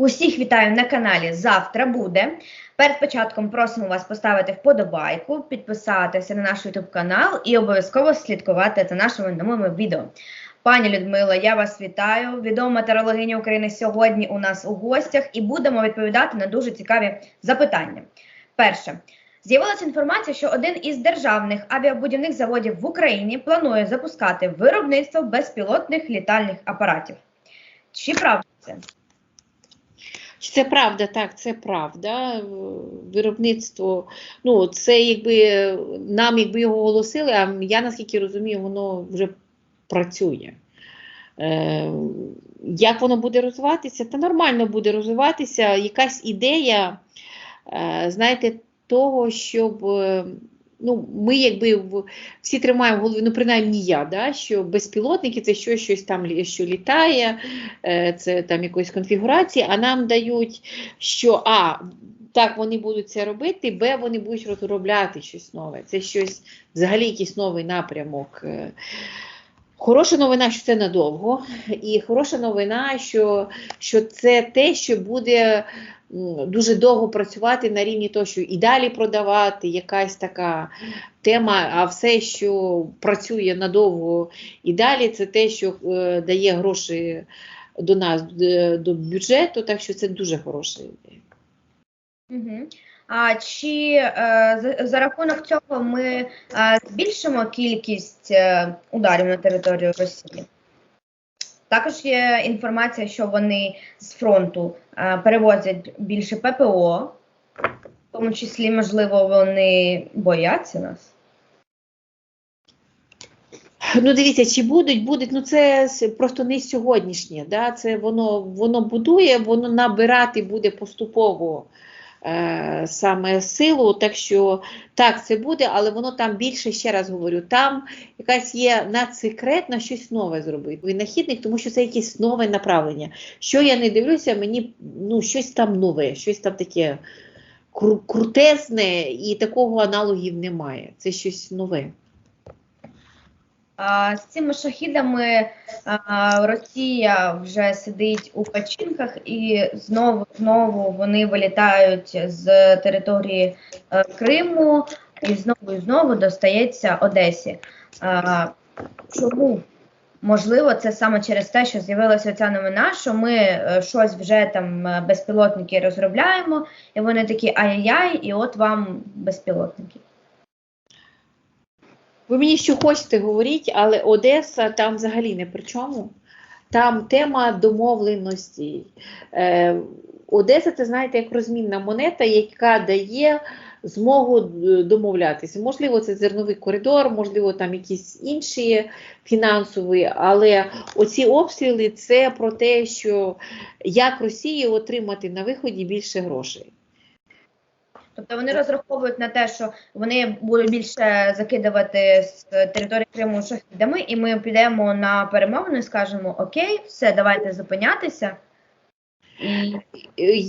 Усіх вітаю на каналі Завтра буде. Перед початком просимо вас поставити вподобайку, підписатися на наш YouTube канал і обов'язково слідкувати за нашими новими відео. Пані Людмила, я вас вітаю. Відома метеорологиня України сьогодні у нас у гостях і будемо відповідати на дуже цікаві запитання. Перше. З'явилася інформація, що один із державних авіабудівних заводів в Україні планує запускати виробництво безпілотних літальних апаратів. Чи правда це? Це правда, так, це правда. Виробництво, ну, це якби нам якби його оголосили, а я наскільки розумію, воно вже працює. Е, Як воно буде розвиватися? Та нормально буде розвиватися. Якась ідея, е, знаєте, того, щоб. Е, Ну, ми якби всі тримаємо в голові, ну принаймні я, да, що безпілотники це щось, щось там що літає, е, це там якоїсь конфігурації, а нам дають, що А, так вони будуть це робити, Б, вони будуть розробляти щось нове. Це щось, взагалі якийсь новий напрямок. Е, Хороша новина, що це надовго, і хороша новина, що, що це те, що буде дуже довго працювати на рівні того, що і далі продавати, якась така тема, а все, що працює надовго і далі, це те, що е, дає гроші до нас, д- до бюджету, так що це дуже хороша ідея. Угу. Чи е, за, рахунок цього ми е, збільшимо кількість е, ударів на територію Росії? Також є інформація, що вони з фронту перевозять більше ППО, в тому числі, можливо, вони бояться нас. Ну, дивіться, чи будуть, будуть, ну це просто не сьогоднішнє. Да? Це воно, воно будує, воно набирати буде поступово е, саме силу. Так що так, це буде, але воно там більше, ще раз говорю, там якась є надсекретна щось нове зробити. Винахідник, тому що це якесь нове направлення. Що я не дивлюся, мені ну, щось там нове, щось там таке кру- крутезне, і такого аналогів немає. Це щось нове. З цими шахідами Росія вже сидить у печінках, і знову знову вони вилітають з території е, Криму, і знову і знову достається Одесі. Чому? Можливо, це саме через те, що з'явилася ця новина, що ми е, щось вже там е, безпілотники розробляємо, і вони такі ай-яй, і от вам безпілотники. Ви мені що хочете говоріть, але Одеса там взагалі не при чому. Там тема домовленості. Е, Одеса, це знаєте, як розмінна монета, яка дає змогу е, домовлятися. Можливо, це зерновий коридор, можливо, там якісь інші фінансові, але оці обстріли це про те, що як Росії отримати на виході більше грошей. Тобто вони розраховують на те, що вони будуть більше закидувати з території Криму шахідами, і ми підемо на перемовини і скажемо Окей, все, давайте зупинятися.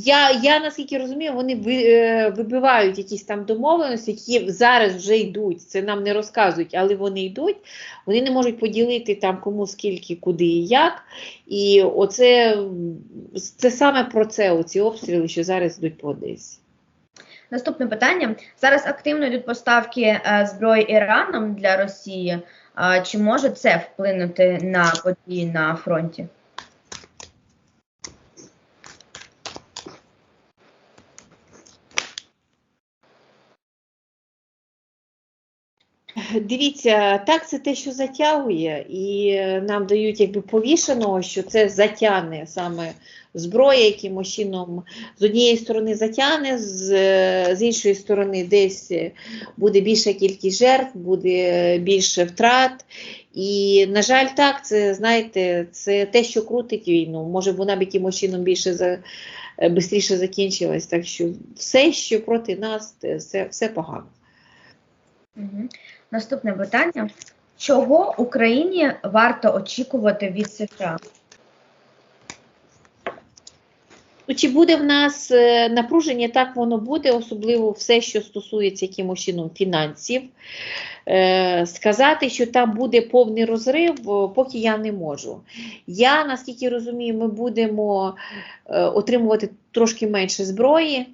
Я, я наскільки розумію, вони е, вибивають якісь там домовленості, які зараз вже йдуть. Це нам не розказують, але вони йдуть. Вони не можуть поділити там кому скільки, куди і як. І оце це саме про це, оці обстріли, що зараз йдуть по Одесі. Наступне питання: зараз активно йдуть поставки е, зброї Іраном для Росії. Чи може це вплинути на події на фронті? Дивіться, так це те, що затягує, і е, нам дають якби повішеного, що це затягне саме зброя, якимось чином з однієї сторони затягне, з, е, з іншої сторони десь е, буде більша кількість жертв, буде більше втрат. І, на жаль, так, це знаєте, це те, що крутить війну. Може, вона б якимось чином більше за швидше закінчилась. Так що все, що проти нас, це все погано. Угу. Наступне питання: чого Україні варто очікувати від США? Ну, чи буде в нас е, напруження, так воно буде, особливо все, що стосується якимось чином фінансів. Е, сказати, що там буде повний розрив, поки я не можу. Я, наскільки розумію, ми будемо е, отримувати трошки менше зброї.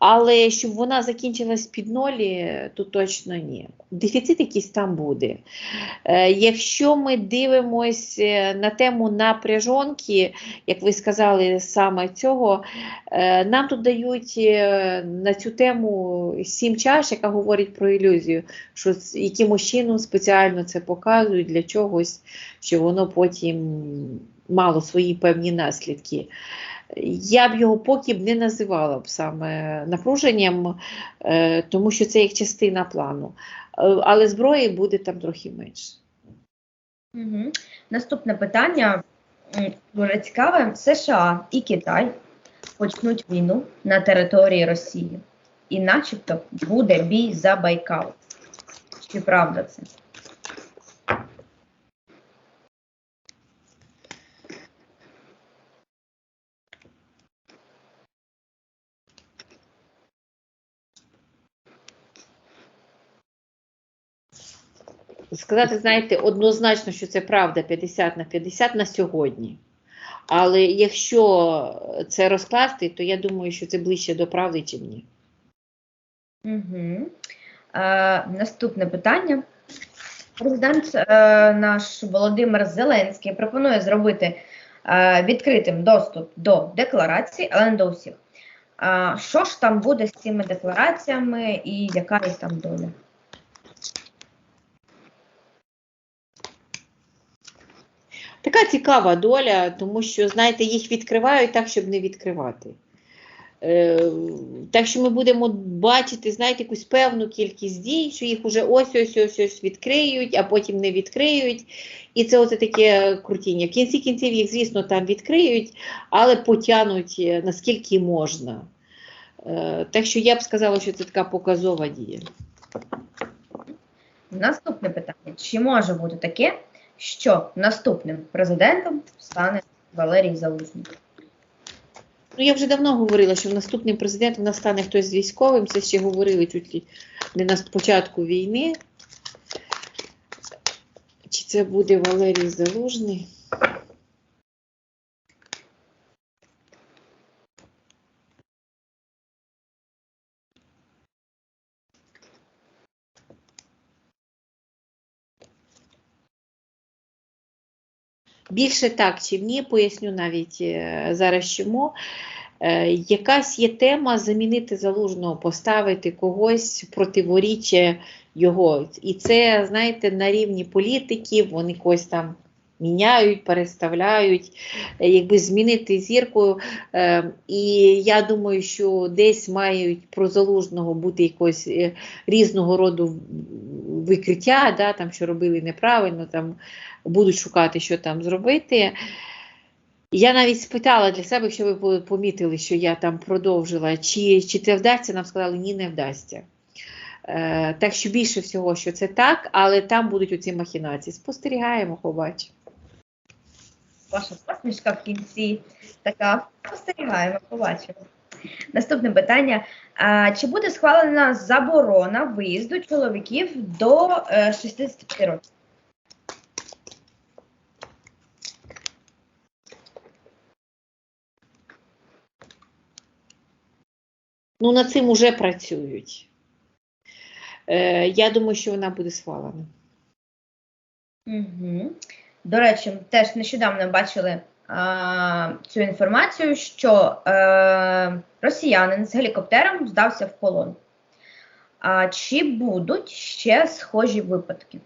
Але щоб вона закінчилась під нолі, то точно ні. Дефіцит якийсь там буде. Е, якщо ми дивимось е, на тему напряжонки, як ви сказали, саме цього, е, нам тут дають на цю тему сім чаш, яка говорить про ілюзію, що якимось чином спеціально це показують для чогось, що воно потім мало свої певні наслідки. Я б його поки б не називала б саме напруженням, е, тому що це як частина плану. Е, Але зброї буде там трохи менше. Угу. Наступне питання дуже цікаве. США і Китай почнуть війну на території Росії. І начебто буде бій за Байкал. Чи правда це? Сказати, знаєте, однозначно, що це правда 50 на 50 на сьогодні. Але якщо це розкласти, то я думаю, що це ближче до правди, чим ні. Угу. Е, наступне питання. Президент е, наш Володимир Зеленський пропонує зробити е, відкритим доступ до декларацій, але не до усіх. А що ж там буде з цими деклараціями і яка їх там доля? Така цікава доля, тому що, знаєте, їх відкривають так, щоб не відкривати. Е, так що ми будемо бачити, знаєте, якусь певну кількість дій, що їх уже ось ось ось ось відкриють, а потім не відкриють. І це оце таке крутіння. В кінці кінців їх, звісно, там відкриють, але потягнуть е, наскільки можна. Е, так що я б сказала, що це така показова дія. Наступне питання: чи може бути таке, що наступним президентом стане Валерій Залужний? Ну, я вже давно говорила, що наступним президентом настане хтось з військовим. Це ще говорили чуть не на початку війни. Чи це буде Валерій Залужний? Більше так чи ні, поясню навіть е, зараз чому. Е, Якась є тема замінити залужного, поставити когось противоріччя його. І це, знаєте, на рівні політиків, вони когось там міняють, переставляють, е, якби змінити зірку. І я думаю, що десь мають про залужного бути якось різного роду викриття, да, там, що робили неправильно, там будуть шукати, що там зробити. Я навіть спитала для себе, якщо ви помітили, що я там продовжила, чи, чи це вдасться, нам сказали, ні, не вдасться. Е, так що більше всього, що це так, але там будуть оці махінації. Спостерігаємо, побачимо. Ваша посмішка в кінці така. Спостерігаємо, побачимо. Наступне питання. Чи буде схвалена заборона виїзду чоловіків до е, 65 років? Ну, над цим уже працюють. Е, я думаю, що вона буде схвалена. Угу. До речі, теж нещодавно бачили цю інформацію, що е, росіянин з гелікоптером здався в полон. А чи будуть ще схожі випадки?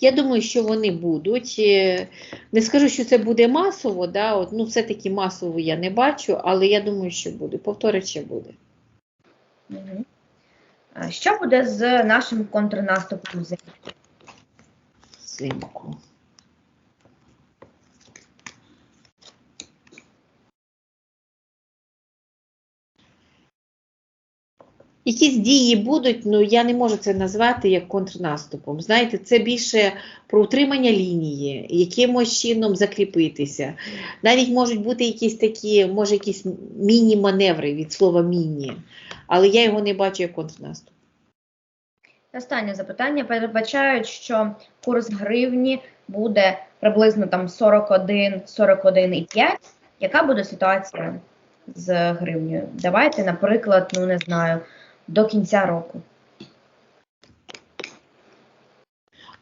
Я думаю, що вони будуть. Е, Не скажу, що це буде масово, да, от, ну все-таки масово я не бачу, але я думаю, що буде. Повторить буде. Угу. Що буде з нашим контрнаступом Взимку. Якісь дії будуть, ну я не можу це назвати як контрнаступом. Знаєте, це більше про утримання лінії, якимось чином закріпитися. Навіть можуть бути якісь такі, може, якісь міні-маневри від слова міні, але я його не бачу як контрнаступ. Останнє запитання. Передбачають, що курс гривні буде приблизно там 41, 41,5. Яка буде ситуація з гривнею? Давайте, наприклад, ну не знаю, до кінця року.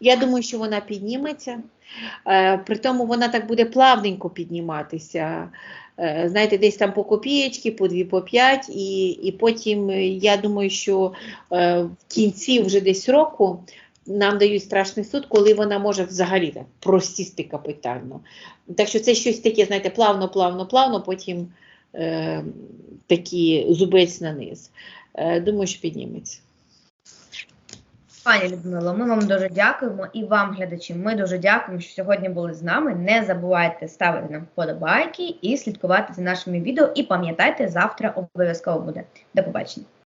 Я думаю, що вона підніметься. Е, При тому вона так буде плавненько підніматися. Е, Знаєте, десь там по копієчки, по 2, по 5, і, і потім е, я думаю, що в кінці вже десь року нам дають страшний суд, коли вона може взагалі так просісти капітально. Так що це щось таке, знаєте, плавно, плавно, плавно, потім е, такий зубець на низ. Е, Думаю, що підніметься. Пані Людмило, ми вам дуже дякуємо і вам, глядачі, ми дуже дякуємо, що сьогодні були з нами. Не забувайте ставити нам вподобайки і слідкувати за нашими відео. І пам'ятайте, завтра обов'язково буде. До побачення.